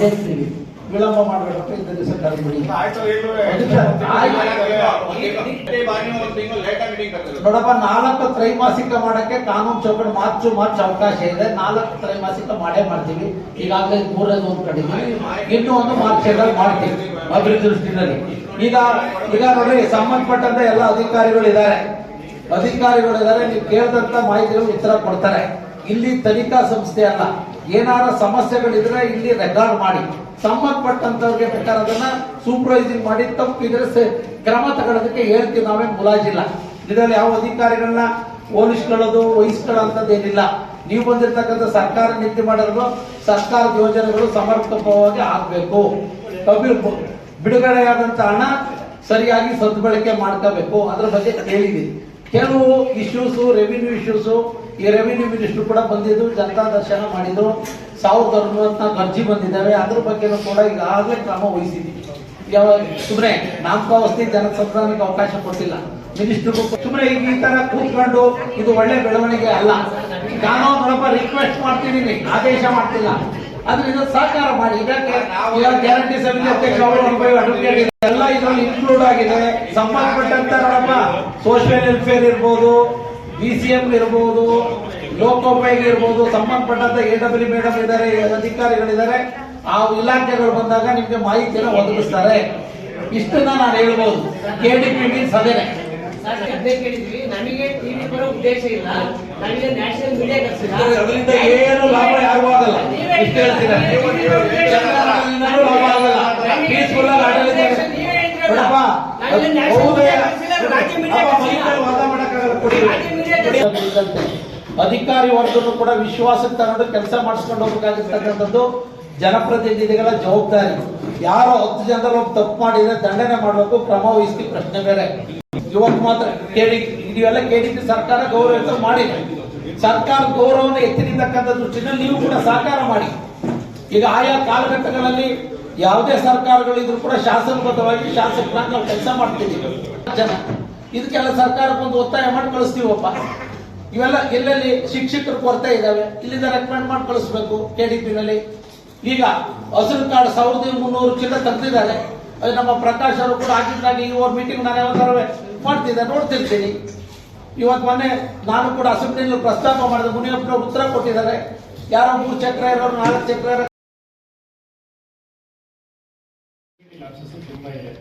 ಸೇರಿಸ್ತೀವಿ ವಿಳಂಬ ಮಾಡಬೇಕು ಇಂಥ ದಿವಸ ಕರೆದ್ಬಿಡಿ ನೋಡಪ್ಪ ನಾಲ್ಕು ತ್ರೈಮಾಸಿಕ ಮಾಡಕ್ಕೆ ಕಾನೂನು ಚೌಕಟ್ಟು ಮಾರ್ಚ್ ಮಾರ್ಚ್ ಅವಕಾಶ ಇದೆ. ನಾಲ್ಕು ತ್ರೈಮಾಸಿಕ ಮಾಡೇ ಮಾಡ್ತೀವಿ. ಈಗಾಗಲೇ ಮೂರನೇ ಒಂದು ಕಡಿಮೆ ಇನ್ನೂ ಒಂದು ಮಾರ್ಚ್ ಏಳಲ್ಲಿ ಮಾಡ್ತೀವಿ ಅಭಿವೃದ್ಧಿ ದೃಷ್ಟಿನಲ್ಲಿ. ಈಗ ಈಗ ನೋಡ್ರಿ ಸಂಬಂಧಪಟ್ಟಂತ ಎಲ್ಲ ಅಧಿಕಾರಿಗಳು ಇದ್ದಾರೆ. ಅಧಿಕಾರಿಗಳು ಇದ್ದಾರೆ ನೀವು ಕೇಳಿದಂತ ಮಾಹಿತಿಗಳು ಉತ್ತರ ಕೊಡ್ತಾರೆ. ಇಲ್ಲಿ ತನಿಖಾ ಸಂಸ್ಥೆ ಅಲ್ಲ. ಏನಾರ ಸಮಸ್ಯೆಗಳಿದ್ರೆ ಇಲ್ಲಿ ರೆಕಾರ್ಡ್ ಮಾಡಿ. ಸಂಬಂಧಪಟ್ಟಂತವ್ರಿಗೆ ಬೇಕಾದ್ರೆ ಅದನ್ನ ಸೂಪರ್ವೈಸಿಂಗ್ ಮಾಡಿ ತಪ್ಪಿದ್ರೆ ಕ್ರಮ ತಗೊಳ್ಳೋದಕ್ಕೆ ಹೇಳ್ತೀವಿ ನಾವೇ ಮುಲಾಜಿಲ್ಲ. ಇದರಲ್ಲಿ ಯಾವ ಅಧಿಕಾರಿಗಳನ್ನ ಹೋಲಿಸ್ಕೊಳ್ಳೋದು ವಹಿಸ್ಕೊಳ್ಳೋಂಥದ್ದೇನಿಲ್ಲ ನೀವು ಬಂದಿರ್ತಕ್ಕಂಥ ಸರ್ಕಾರ ನೀತಿ ಮಾಡಲು ಸರ್ಕಾರದ ಯೋಜನೆಗಳು ಸಮರ್ಪಕವಾಗಿ ಆಗಬೇಕು. ಅಭಿ- ಬಿಡುಗಡೆಯಾದಂಥ ಹಣ ಸರಿಯಾಗಿ ಸದ್ಬಳಕೆ ಮಾಡ್ಕೋಬೇಕು. ಅದ್ರ ಬಗ್ಗೆ ಹೇಳಿದೀನಿ ಕೆಲವು ಇಶ್ಯೂಸ್ ರೆವಿನ್ಯೂ ಇಶ್ಯೂಸ್ ಈ ರೆವಿನ್ಯೂ ಮಿನಿಸ್ಟರ್ ಕೂಡ ಬಂದಿದ್ದು, ಜನತಾ ದರ್ಶನ ಮಾಡಿದ್ರು ಸಾವಿರದ ಅರವತ್ನಾಲ್ಕು ಅರ್ಜಿ ಬಂದಿದ್ದಾವೆ. ಅದ್ರ ಬಗ್ಗೆನೂ ಕೂಡ ಈಗಾಗಲೇ ಕ್ರಮ ವಹಿಸಿದ್ದೀವಿ. ಯಾವ ಸುಮ್ಮನೆ ನಾಮಕಾವಸ್ಥೆ ಜನ ಸಂಧಾನಕ್ಕೆ ಅವಕಾಶ ಕೊಟ್ಟಿಲ್ಲ. ಮಿನಿಸ್ಟ್ರಿಗೂ ಸುಮ್ಮನೆ ಈಗ ಈ ತರ ಕೂತ್ಕೊಂಡು ಇದು ಒಳ್ಳೆ ಬೆಳವಣಿಗೆ ಅಲ್ಲ. ಕಾನೂನು ರಿಕ್ವೆಸ್ಟ್ ಮಾಡ್ತಿದ್ದೀನಿ, ಆದೇಶ ಮಾಡ್ತಿಲ್ಲ. ಅದರಿಂದ ಸಹಕಾರ ಮಾಡಿ. ಈಗ ಗ್ಯಾರಂಟಿ ಸಮಿತಿ ಅಧ್ಯಕ್ಷ ಎಲ್ಲ ಇದರಲ್ಲಿ ಇನ್ಕ್ಲೂಡ್ ಆಗಿದೆ. ಸಂಬಂಧಪಟ್ಟಂತ ನಮ್ಮ ಸೋಷಿಯಲ್ ವೆಲ್ಫೇರ್ ಇರ್ಬೋದು ಬಿ ಸಿ ಎಂ ಇರ್ಬೋದು ಲೋಕೋಪಯೋಗಿ ಇರ್ಬೋದು ಸಂಬಂಧಪಟ್ಟಂತ ಎ ಡಬ್ಲ್ಯೂ ಮೇಡಮ್ ಇದ್ದಾರೆ ಅಧಿಕಾರಿಗಳಿದ್ದಾರೆ. ಆ ಇಲಾಖೆಗಳು ಬಂದಾಗ ನಿಮ್ಗೆ ಮಾಹಿತಿಯನ್ನು ಒದಗಿಸ್ತಾರೆ. ಇಷ್ಟನ್ನ ನಾನು ಹೇಳ್ಬೋದು. ಕೆ ಡಿ ಪಿ ಮೀನ್ಸ್ ಅದೇನೆ ನಮಗೆ ಟಿವಿ ಬರೋ ಉದ್ದೇಶ ಇಲ್ಲ. ನಮಗೆ ನ್ಯಾಷನಲ್ ಮೀಡಿಯಾ ಅದರಿಂದ ಏನು ಲಾಭ ಯಾರು ಆಗಲ್ಲ. ಇಷ್ಟು ಹೇಳ್ತೀರಾ? ಲಾಭ ಆಗಲ್ಲ. ಪೀಸ್ಫುಲ್ ಆಗಿ ಆಡಳಿತ ಅಧಿಕಾರಿ ವರ್ಗನು ಕೂಡ ವಿಶ್ವಾಸಕ್ಕೆ ತಗೊಂಡು ಕೆಲಸ ಮಾಡಿಸ್ಕೊಂಡು ಹೋಗ್ಬೇಕಾಗಿರ್ತಕ್ಕಂಥದ್ದು ಜನಪ್ರತಿನಿಧಿಗಳ ಜವಾಬ್ದಾರಿ. ಯಾರೋ ಹತ್ತು ಜನ ಒಬ್ಬ ತಪ್ಪು ಮಾಡಿದ್ರೆ ದಂಡನೆ ಮಾಡಬೇಕು ಕ್ರಮ ವಹಿಸಿ ಪ್ರಶ್ನೆ ಬೇರೆ. ಇವತ್ತು ಮಾತ್ರ ಕೇಳಿ ಇವೆಲ್ಲ ಕೇಳಿದ್ದು ಸರ್ಕಾರ ಗೌರವ ಮಾಡಿ. ಸರ್ಕಾರ ಗೌರವವನ್ನು ಎತ್ತಿರ್ತಕ್ಕಂಥ ದೃಷ್ಟಿನಲ್ಲಿ ನೀವು ಕೂಡ ಸಹಕಾರ ಮಾಡಿ. ಈಗ ಆಯಾ ಕಾಲಘಟ್ಟಗಳಲ್ಲಿ ಯಾವುದೇ ಸರ್ಕಾರಗಳಿದ್ರು ಕೂಡ ಶಾಸನಬದ್ಧವಾಗಿ ಶಾಸಕರಾಗಿ ನಾವು ಕೆಲಸ ಮಾಡ್ತಿದ್ದೀವಿ ಜನ. ಇದಕ್ಕೆಲ್ಲ ಸರ್ಕಾರಕ್ಕೊಂದು ಒತ್ತಾಯ ಮಾಡಿ ಕಳಿಸ್ತೀವಪ್ಪ. ಇವೆಲ್ಲ ಎಲ್ಲೆಲ್ಲಿ ಶಿಕ್ಷಕರು ಕೊರತೆ ಇದ್ದಾವೆ, ಇಲ್ಲಿಂದ ರೆಕಮೆಂಡ್ ಮಾಡಿ ಕಳಿಸ್ಬೇಕು ಕೆಡಿಪಿನಲ್ಲಿ ಈಗ ಹಸಿರು ಕಾರ್ಡ್ ಸಾವಿರದ ಮುನ್ನೂರು ಚಿನ್ನ ತಂದಿದ್ದಾರೆ. ಅದು ನಮ್ಮ ಪ್ರಕಾಶ್ ಅವರು ಕೂಡ ಆಗಿದ್ದಾಗ ಈ ಮೀಟಿಂಗ್ ನಾನು ಯಾವತ್ತಾರು ಮಾಡ್ತಿದ್ದೆ, ನೋಡ್ತಿರ್ತೀನಿ. ಇವತ್ತು ಮೊನ್ನೆ ನಾನು ಕೂಡ ಅಸೆಂಬ್ಲಿನಲ್ಲಿ ಪ್ರಸ್ತಾಪ ಮಾಡಿದೆ ಮುನಿಯಪ್ಪನವ್ರು ಉತ್ತರ ಕೊಟ್ಟಿದ್ದಾರೆ. ಯಾರೋ ಮೂರು ಚಕ್ರ ಇರೋರು ನಾಲ್ಕು ಚಕ್ರ ಇರೋ ಲಾಪ್ಸಸ್ ತುಂಬಾ ಇದೆ.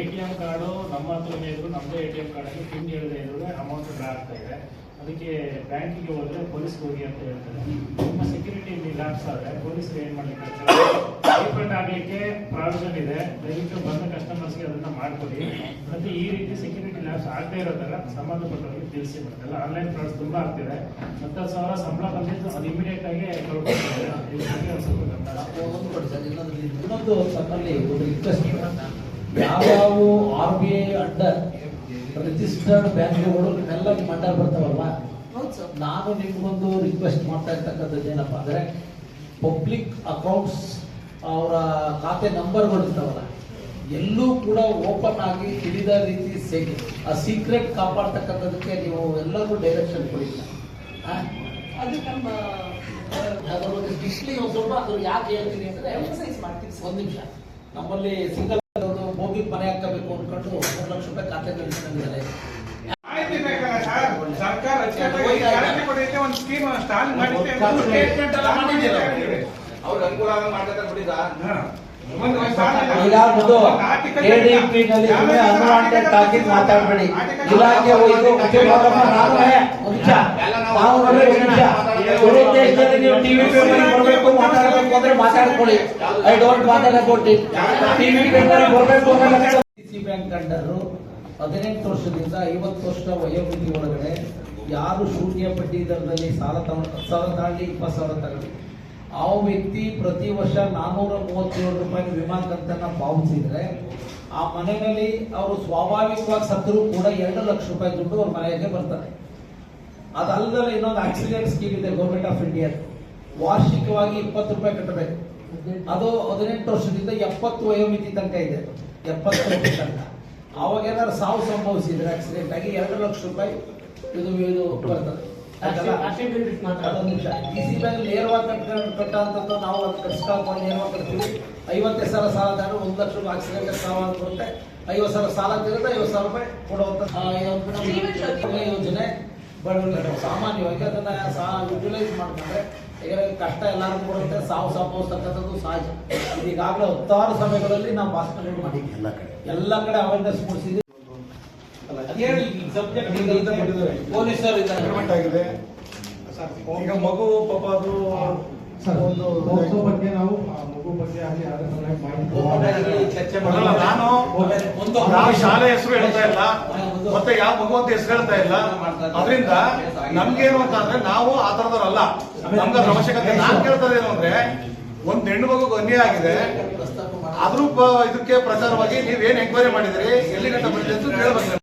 ಎ ಟಿ ಎಂ ಕಾರ್ಡು ನಮ್ಮ ಹತ್ರನೇ ಇದ್ರು ನಮ್ಮದೇ ಎ ಟಿ ಎಂ ಕಾರ್ಡಲ್ಲಿ ಪಿನ್ ಹೇಳದೆ ಇದ್ರೆ ಅಮೌಂಟ್ ಡ್ರಾ ಆಗ್ತಾ ಇದೆ. ಅದಕ್ಕೆ ಬ್ಯಾಂಕಿಗೆ ಹೋದ್ರೆ ಪೊಲೀಸ್ಗೆ ಹೋಗಿ ಅಂತ ಹೇಳ್ತಾರೆ. ನಿಮ್ಮ ಸೆಕ್ಯೂರಿಟಿ ಲ್ಯಾಪ್ಸ್ ಆದರೆ ಪೊಲೀಸರು ಏನ್ ಮಾಡ್ಲಿಕ್ಕೆ ರೀಫಂಡ್ ಆಗ್ಲಿಕ್ಕೆ ಪ್ರಾವಿಷನ್ ಇದೆ. ದಯವಿಟ್ಟು ಬಂದ ಕಸ್ಟಮರ್ಸ್ಗೆ ಅದನ್ನ ಮಾಡ್ಕೊಡಿ. ಮತ್ತೆ ಈ ರೀತಿ ಸೆಕ್ಯೂರಿಟಿ ಲ್ಯಾಬ್ಸ್ ಆಗದೆ ಇರೋ ತರ ಸಂಬಂಧಪಟ್ಟವರಿಗೆ ತಿಳಿಸಿ ಬರ್ತಲ್ಲ ಆನ್ಲೈನ್ ಫ್ರಾಡ್ಸ್ ತುಂಬಾ ಆಗ್ತಿದೆ. ಹತ್ತು ಸಾವಿರ ಸಂಬಳ ಬಂದಿದ್ದು ಅದು ಇಮಿಡಿಯೇಟ್ ಆಗಿ ಇನ್ನೊಂದು ತಮ್ಮಲ್ಲಿ ಒಂದು ರಿಕ್ವೆಸ್ಟ್ ಯಾವ್ಯಾವ R B I under registered ಬ್ಯಾಂಕ್ಗಳು ಎಲ್ಲ ನಿಮ್ಮ ಅಂಡರ್ ಬರ್ತಾವಲ್ಲ ಹೌದು ಸರ್. ನಾನು ನಿಮ್ಗೊಂದು ರಿಕ್ವೆಸ್ಟ್ ಮಾಡ್ತಾ ಇರ್ತಕ್ಕಂಥದ್ದು ಏನಪ್ಪ ಅಂದ್ರೆ ಪಬ್ಲಿಕ್ ಅಕೌಂಟ್ಸ್ ಅವರ ಖಾತೆ ನಂಬರ್ಗಳು ಇರ್ತಾವಲ್ಲ ಎಲ್ಲೂ ಕೂಡ ಓಪನ್ ಆಗಿ ಹಿಡಿದ ರೀತಿ ಸೇಕೆ ಆ ಸೀಕ್ರೆಟ್ ಕಾಪಾಡ್ತಕ್ಕಂಥದಕ್ಕೆ ನೀವು ಎಲ್ಲರಿಗೂ ಡೈರೆಕ್ಷನ್ ಕೊಡಿ? ಅದು ನಮ್ಮ ಅದ್ರ ಬಗ್ಗೆ strictly ಒಂದ್ ಸ್ವಲ್ಪ ಅದ್ರ ಯಾಕೆ ಹೇಳ್ತೀನಿ ಅಂದ್ರೆ ಎಂಫಸೈಸ್ ಮಾಡ್ತೀವಿ ಸರ್. ಒಂದ್ ನಿಮಿಷ. ನಮ್ಮಲ್ಲಿ ಸಿಂಗಲ್ ಹೋಗಿ ಮನೆ ಹಾಕಬೇಕು ಅನ್ಕೊಂಡು ಮೂರು ಲಕ್ಷ ರೂಪಾಯಿ ಖಾತೆ ಕಳಿಸ್ಕೊಂಡಿದ್ದಾರೆ ಸರ್ಕಾರ ಒಂದು ಸ್ಕೀಮ್ ಸ್ಟಾಲ್ ಮಾಡಿస్తే ಅನುಕೂಲ ಮಾಡ್ತಾರೆ ಇಲ್ಲ. ಸುಮ್ಮನೆ ಮಾತಾಡಬೇಡಿ. ಇಲಾಖೆ ಹೋಯ್ತು ನಾವು ದೇಶದಲ್ಲಿ ನೀವು ಟಿವಿ ಪೇಪರ್ ಬರಬೇಕು ಮಾತಾಡಬೇಕು ಅಂದ್ರೆ ಮಾತಾಡ್ಕೊಳ್ಳಿ. ಐ ಡೋಂಟ್ ಮಾತಾಡ ಅಬೌಟ್ ಇಟ್ ಟಿವಿ ಪೇಪರ್ ಬರಬೇಕು ಅಂದ್ರೆ ಸಿ ಬ್ಯಾಂಕ್ ಕಂಡರು ಹದಿನೆಂಟು ವರ್ಷದಿಂದ ಐವತ್ತು ವರ್ಷ ವಯೋಮಿತಿ ಒಳಗಡೆ ಯಾರು ಶೂನ್ಯ ಬಡ್ಡಿ ದರದಲ್ಲಿ ಸಾಲ ತಗೊಂಡು ಸಾವಿರ ತಗೊಳ್ಳಿ ಇಪ್ಪತ್ತು ಸಾವಿರ ತಗೊಳ್ಳಿ ಆ ವ್ಯಕ್ತಿ ಪ್ರತಿ ವರ್ಷ ನಾನ್ನೂರ ಮೂವತ್ತೇಳು ರೂಪಾಯಿ ವಿಮಾ ಕಂತನ್ನ ಪಾವತಿಸಿದ್ರೆ, ಆ ಮನೆಯಲ್ಲಿ ಅವರು ಸ್ವಾಭಾವಿಕವಾಗಿ ಸತ್ತರೂ ಕೂಡ ಎರಡು ಲಕ್ಷ ರೂಪಾಯಿ ದುಡ್ಡು ಅವ್ರ ಮನೆಗೆ ಬರ್ತಾರೆ ಅದಲ್ಲದೆ ಇನ್ನೊಂದು ಆಕ್ಸಿಡೆಂಟ್ ಸ್ಕೀಮ್ ಇದೆ ಗೌರ್ಮೆಂಟ್ ಆಫ್ ಇಂಡಿಯಾ ವಾರ್ಷಿಕವಾಗಿ ಇಪ್ಪತ್ತು ರೂಪಾಯಿ ಕಟ್ಟಬೇಕು. ಅದು ಹದಿನೆಂಟು ವರ್ಷದಿಂದ ಎಪ್ಪತ್ತು ವಯೋಮಿತಿ ತನಕ ಇದೆ. ಎಪ್ಪತ್ತು ವರ್ಷ ತನಕ. ಅವಾಗ ಏನಾದ್ರು ಸಾವು ಸಂಭವಿಸಿದ್ರೆ ಆಕ್ಸಿಡೆಂಟ್ ಆಗಿ ಎರಡು ಲಕ್ಷ ರೂಪಾಯಿ ಇದು ಇದು ಬರ್ತದೆ. ನಿಮಿಷ ಸಿ ಬ್ಯಾಂಕ್ ನೇರವಾಗಿ ಕಟ್ಕೊಂಡು ಕಟ್ಟಂತದ್ದು ನಾವು ಅದು ಕಟ್ಸ್ಕೊಂಡು ನೇರವಾಗಿ ಕಟ್ತೀವಿ ಐವತ್ತೈದು ಸಾವಿರ ಸಾಲ ತಗೊಂಡು ಒಂದು ಲಕ್ಷ ರೂಪಾಯಿ ಆಕ್ಸಿಡೆಂಟ್ ಸಾಲ ಅಂತ ಬರುತ್ತೆ ಐವತ್ತು ಸಾವಿರ ಸಾಲ ಐವತ್ತು ಸಾವಿರ ರೂಪಾಯಿ ನಮ್ಮ ಯೋಜನೆ ಬಡವರಿಗೆ ಸಾಮಾನ್ಯವಾಗಿ ಅದನ್ನ ಸಹ ಯುಟಿಲೈಸ್ ಮಾಡ್ಕೊಂಡ್ರೆ ಈಗ ಕಷ್ಟ ಎಲ್ಲರಿಗೂ ಬರುತ್ತೆ ಸಾವು ಸಂಭವಿಸ್ತಕ್ಕಂಥದ್ದು ಸಹಜ. ಇದು ಈಗಾಗಲೇ ಹತ್ತಾರು ಸಮಯಗಳಲ್ಲಿ ನಾವು ಭಾಷಣಗಳು ಮಾಡಿದ್ದೀವಿ. ಎಲ್ಲ ಕಡೆ. ಎಲ್ಲ ಕಡೆ ಅವೇರ್ನೆಸ್ ಮೂಡಿಸಿದ್ವಿ ಪೊಲೀಸರು ಅಗ್ರಿಮೆಂಟ್ ಆಗಿದೆ. ಈಗ ಮಗು ಪಾಪ ಅದು ಒಂದು ಬಗ್ಗೆ ನಾವು ಮಗು ಬಗ್ಗೆ ಆಗಲಿ ಯಾರ ಚರ್ಚೆ ಅಲ್ಲ, ನಾನು ಒಂದು ಯಾವ ಶಾಲೆ ಹೆಸರು ಹೇಳ್ತಾ ಇಲ್ಲ ಮತ್ತೆ ಯಾವ ಮಗು ಅಂತ ಹೆಸರು ಹೇಳ್ತಾ ಇಲ್ಲ. ಅದರಿಂದ ನಮ್ಗೇನು ಅಂತ ಅಂದ್ರೆ ನಾವು ಆ ತರದವ್ರಲ್ಲ ನಮ್ಗೆ ಅದ್ರ ಅವಶ್ಯಕತೆ ನಾನ್ ಕೇಳ್ತಾ ಏನು ಅಂದ್ರೆ ಒಂದ್ ಹೆಣ್ಣು ಮಗು ಅನ್ಯಾಯ ಆಗಿದೆ. ಆದ್ರೂ ಅದ್ರ ಪ- ಇದಕ್ಕೆ ಪ್ರಚಾರವಾಗಿ ನೀವೇನ್ ಎಂಕ್ವೈರಿ ಮಾಡಿದ್ರಿ? ಎಲ್ಲಿ ಗಂಟ ಬಂದಿದೆ ಅಂತ ಕೇಳ್ಬೇಕು.